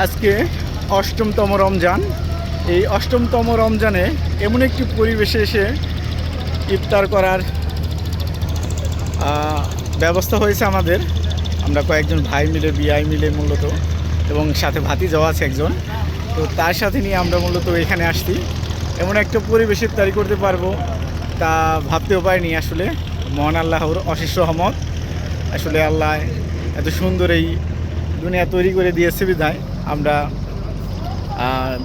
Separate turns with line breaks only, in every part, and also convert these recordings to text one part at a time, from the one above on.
আজকে অষ্টমতম রমজান। এই অষ্টমতম রমজানে এমন একটি পরিবেশে এসে ইফতার করার ব্যবস্থা হয়েছে আমাদের। আমরা কয়েকজন ভাই মিলে বিআই মিলে মূলত, এবং সাথে ভাতি যাওয়া আছে একজন। তো তার সাথে নিয়ে আমরা মূলত এখানে আসছি। এমন একটা পরিবেশ ইফতারি করতে পারব তা ভাবতেও পারিনি আসলে। মহান আল্লাহর অশেষ রহমত। আসলে আল্লাহ এত সুন্দর এই দুনিয়া তৈরি করে দিয়েছে বিধায়। আমরা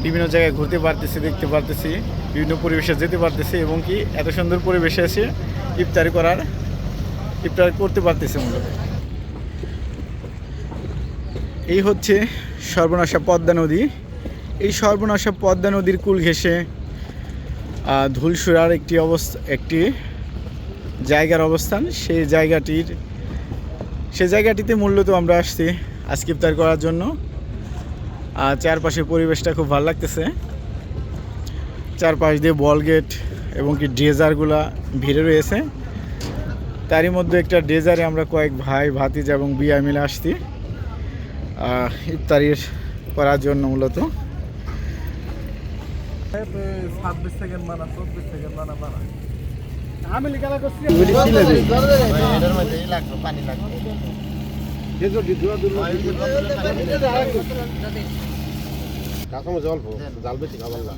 বিভিন্ন জায়গায় ঘুরতে পারতেছি, দেখতে পারতেছি, বিভিন্ন পরিবেশে যেতে পারতেছি এবং কি এত সুন্দর পরিবেশে এসে ইফতারি করার, ইফতার করতে পারতেছি মূলত। এই হচ্ছে সর্বনাশা পদ্মা নদী। এই সর্বনাশা পদ্মা নদীর কুল ঘেঁষে ধুলসুরার একটি অবস্থা, একটি জায়গার অবস্থান। সেই জায়গাটির সে জায়গাটিতে মূলত আমরা আসছি আজকে ইফতার করার জন্য। আর চারপাশের পরিবেশটা খুব ভালো লাগতেছে। চারপাশ দিয়ে বল গেট এবং কি ড্রেজারগুলা ভিড়ে রয়েছে। তারই মধ্যে একটা ড্রেজারে আমরা কয়েক ভাই ভাতিজা এবং বিয়া মিলে আসছি। ইফতারির করার জন্য মূলত।
ছাব্বিশ সেকেন্ড মানা চব্বিশ সেকেন্ড মানা মানা
আমি লিখালা করছি।
জল জাল বেশি খাবার না।